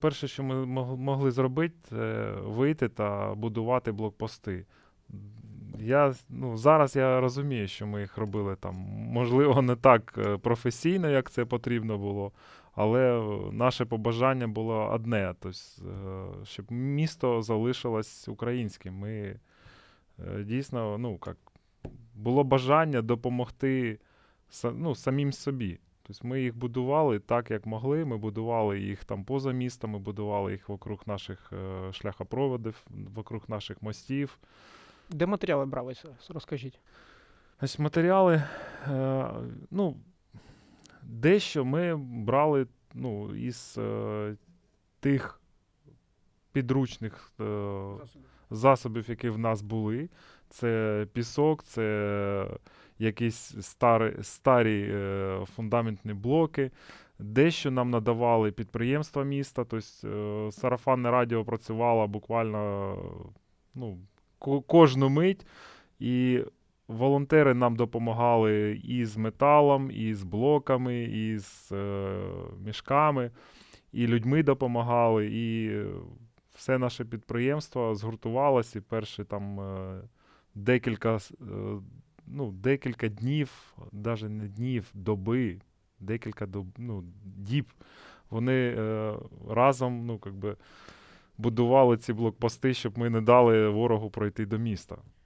Перше, що ми могли зробити, це вийти та будувати блокпости. Я, ну, зараз я розумію, що ми їх робили там, можливо, не так е, професійно, як це потрібно було, але наше побажання було одне, тобто, щоб місто залишилось українським. Ми е, дійсно, ну, як, було бажання допомогти ну, самим собі. Тобто ми їх будували так, як могли. Ми будували їх там поза містом, ми будували їх вокруг наших е, шляхопроводів, вокруг наших мостів. Де матеріали бралися? Розкажіть. Значить, матеріали, е, ну, дещо ми брали ну, із е, тих підручних е, засобів, які в нас були. Це пісок, це якісь старі, старі е, фундаментні блоки. Дещо нам надавали підприємства міста, тобто е, сарафанне радіо працювало буквально ну, ко- кожну мить. І волонтери нам допомагали і з металом, і з блоками, і з е, мішками, і людьми допомагали, і все наше підприємство згуртувалося, і перші там е, декілька, е, ну, декілька днів, навіть не днів, доби, декілька доб, ну, діб, вони е, разом ну, как би, будували ці блокпости, щоб ми не дали ворогу пройти до міста.